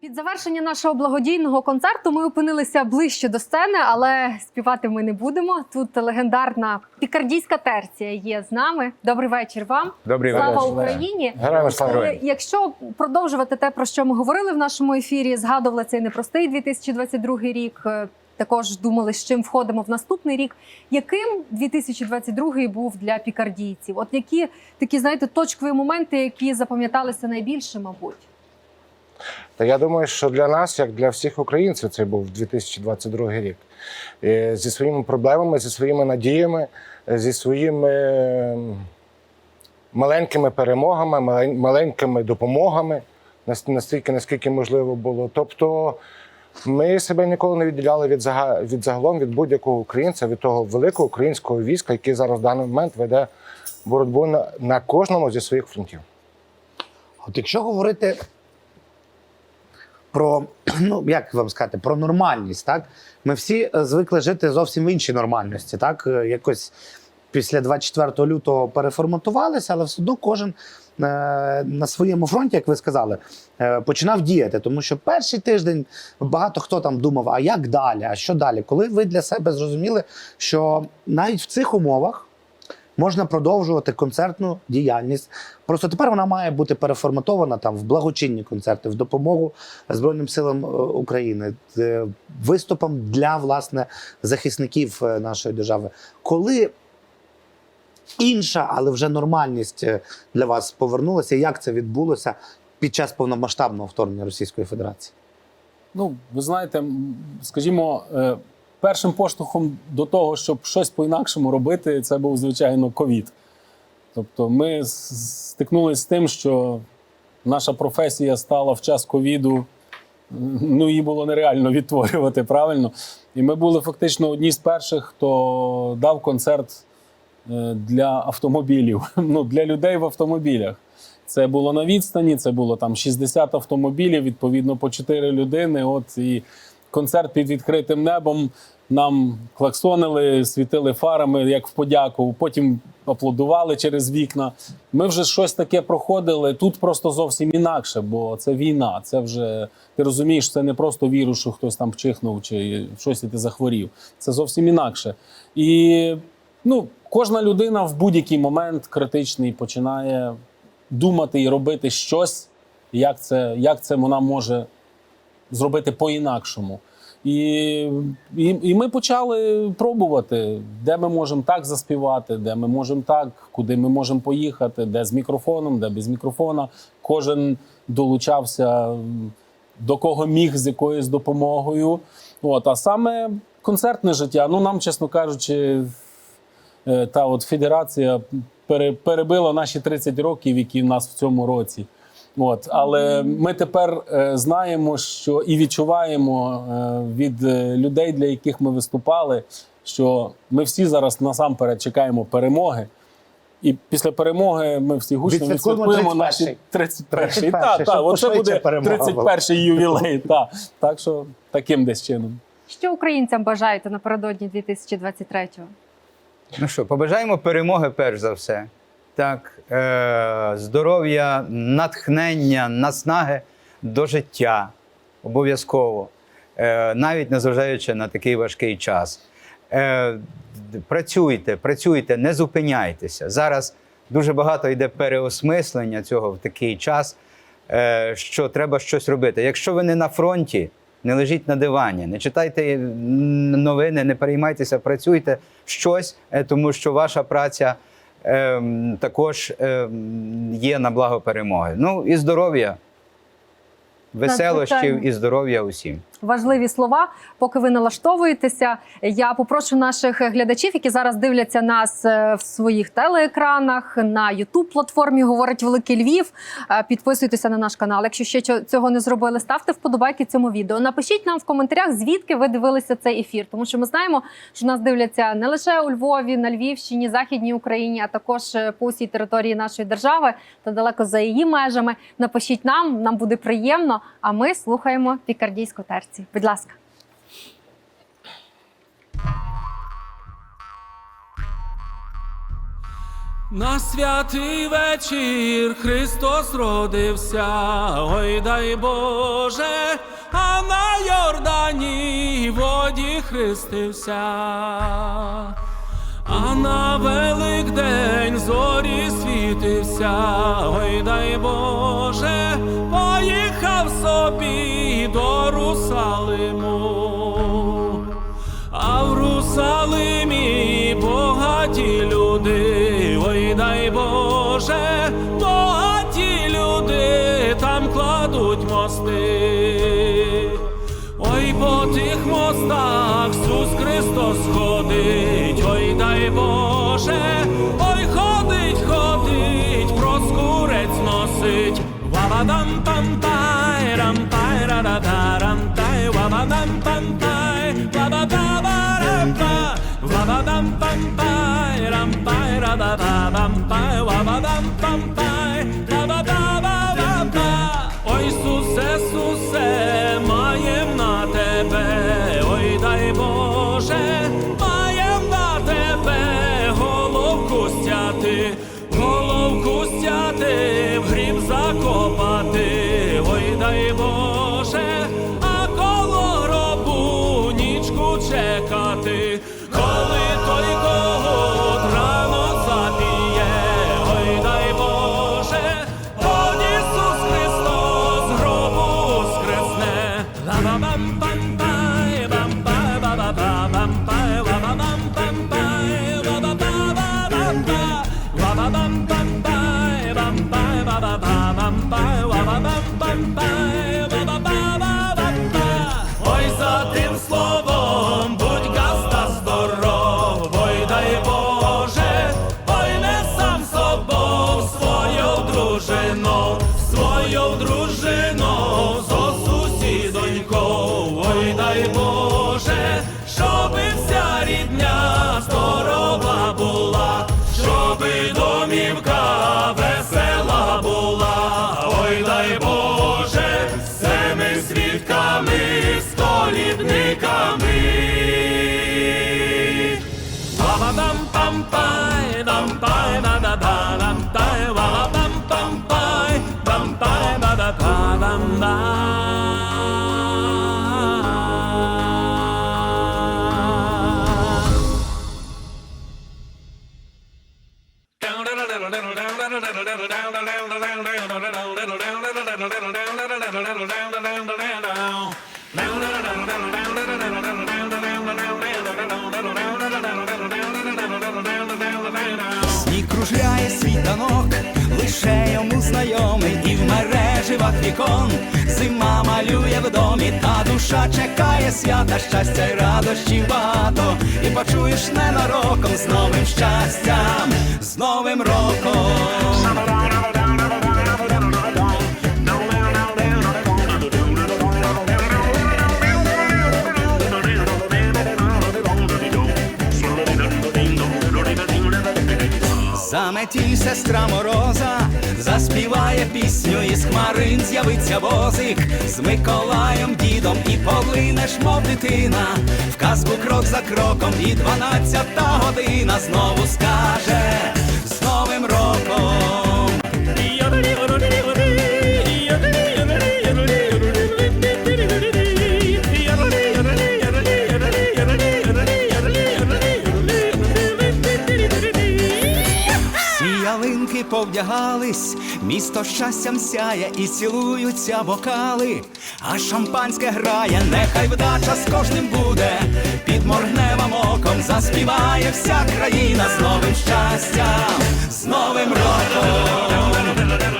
Під завершення нашого благодійного концерту ми опинилися ближче до сцени, але співати ми не будемо. Тут легендарна пікардійська терція є з нами. Добрий вечір вам. Добрий Слава вечір. Україні! Героям слава. Якщо продовжувати те, про що ми говорили в нашому ефірі, згадували цей непростий 2022 рік. е, Також думали, з чим входимо в наступний рік. Яким 2022 був для пікардійців? От які такі, знаєте, точкові моменти, які запам'яталися найбільше, мабуть. Та я думаю, що для нас, як для всіх українців, це був 2022 рік. Е, Зі своїми проблемами, зі своїми надіями, е, зі своїми маленькими перемогами, маленькими допомогами, нас- настільки, наскільки можливо було. Тобто ми себе ніколи не відділяли від, від загалом від будь-якого українця, від того великого українського війська, який зараз в даний момент веде боротьбу на, на кожному зі своїх фронтів. От якщо говорити про, ну як вам сказати, про нормальність, так? Ми всі е, звикли жити зовсім в іншій нормальності, так? Е, Якось після 24 лютого переформатувалися, але все одно кожен е, на своєму фронті, як ви сказали, е, починав діяти. Тому що перший тиждень багато хто там думав, а як далі, а що далі? Коли ви для себе зрозуміли, що навіть в цих умовах можна продовжувати концертну діяльність. Просто тепер вона має бути переформатована там в благочинні концерти, в допомогу Збройним силам е, України, е, виступом для власне захисників е, нашої держави. Коли інша, але вже нормальність для вас повернулася, як це відбулося під час повномасштабного вторгнення Російської Федерації? Ну, ви знаєте, скажімо, першим поштовхом до того, щоб щось по-інакшому робити, це був, звичайно, ковід. Тобто ми стикнулися з тим, що наша професія стала в час ковіду, ну, її було нереально відтворювати правильно. І ми були фактично одні з перших, хто дав концерт е, для автомобілів, ну, для людей в автомобілях. Це було на відстані, це було там 60 автомобілів, відповідно по 4 людини. От і концерт під відкритим небом. Нам клаксонили, світили фарами, як в подяку. Потім аплодували через вікна. Ми вже щось таке проходили. Тут просто зовсім інакше, бо це війна. Це вже ти розумієш, це не просто вірус, що хтось там вчихнув чи щось і ти захворів. Це зовсім інакше. І ну, кожна людина в будь-який момент критичний починає думати і робити щось, як це, як це вона може зробити по-інакшому. І, і, і ми почали пробувати, де ми можемо так заспівати, де ми можемо так, куди ми можемо поїхати, де з мікрофоном, де без мікрофона. Кожен долучався до кого міг з якоюсь допомогою. От, а саме концертне життя, ну нам, чесно кажучи, е, та от федерація перебила наші 30 років, які в нас в цьому році. От, але ми тепер е, знаємо, що і відчуваємо е, від е, людей, для яких ми виступали, що ми всі зараз насамперед чекаємо перемоги. І після перемоги ми всі гучно Відсвяткуємо наші 31-й. 31-й. 31-й, Так, так, щоб от це пошвидше буде 31-й ювілей. Так. так що таким десь чином. Що українцям бажаєте напередодні 2023-го? Ну що, побажаємо перемоги перш за все. Так, е- здоров'я, натхнення, наснаги до життя обов'язково, е- навіть незважаючи на такий важкий час. Е- працюйте, працюйте, не зупиняйтеся. Зараз дуже багато йде переосмислення цього в такий час, е- що треба щось робити. Якщо ви не на фронті, не лежіть на дивані, не читайте новини, не переймайтеся, працюйте щось, е, тому що ваша праця також ем, є на благо перемоги. Ну і здоров'я, веселощів і здоров'я усім. важливі слова. Поки ви налаштовуєтеся, я попрошу наших глядачів, які зараз дивляться нас е, в своїх телеекранах на youtube платформі Говорить Великий Львів. Е, Підписуйтеся на наш канал. Якщо ще цього- не зробили, ставте вподобайки цьому відео. Напишіть нам в коментарях, звідки ви дивилися цей ефір, тому що ми знаємо, що нас дивляться не лише у Львові, на Львівщині, Західній Україні, а також е, по усій території нашої держави та далеко за її межами. Напишіть нам, нам буде приємно. А ми слухаємо пікардійську терцію. Будь ласка. На святий вечір Христос родився, ой дай Боже, а на Йордані воді хрестився. А на Великдень зорі світився, ой дай Боже, собі до Русалиму. А в Русалимі богаті люди, ой дай Боже, богаті люди там кладуть мости. Ой, по тих мостах Сус Христос ходить, ой дай Боже, ой, ходить, ходить, проскурець носить. tai ram pai ra ra da ram tai wa ba dam pam pai wa ba ba ba ram pa wa ba dam pam pai ram pai ra da da dam pai wa ba dam pam pai дай Боже, а коло гробу нічку чекати, дай Боже, семи свідками, столітниками. Ba-ba-dum-bum-bye, dum-bye, Сніг кружляє світанок, лише йому знайомий, і в мереживах вікон зима малює в домі, та душа чекає свята, щастя й радощів багато, і почуєш ненароком з новим щастям, з новим роком. Заметіль сестра мороза, заспіває пісню, із хмарин з'явиться возик з Миколаєм, дідом і поглинеш, мов дитина. В казку крок за кроком, і дванадцята година знову скаже з Новим роком. повдягались, місто щастям сяє і цілуються бокали, а шампанське грає, нехай вдача з кожним буде, під моргневим оком заспіває вся країна з новим щастям, з новим роком.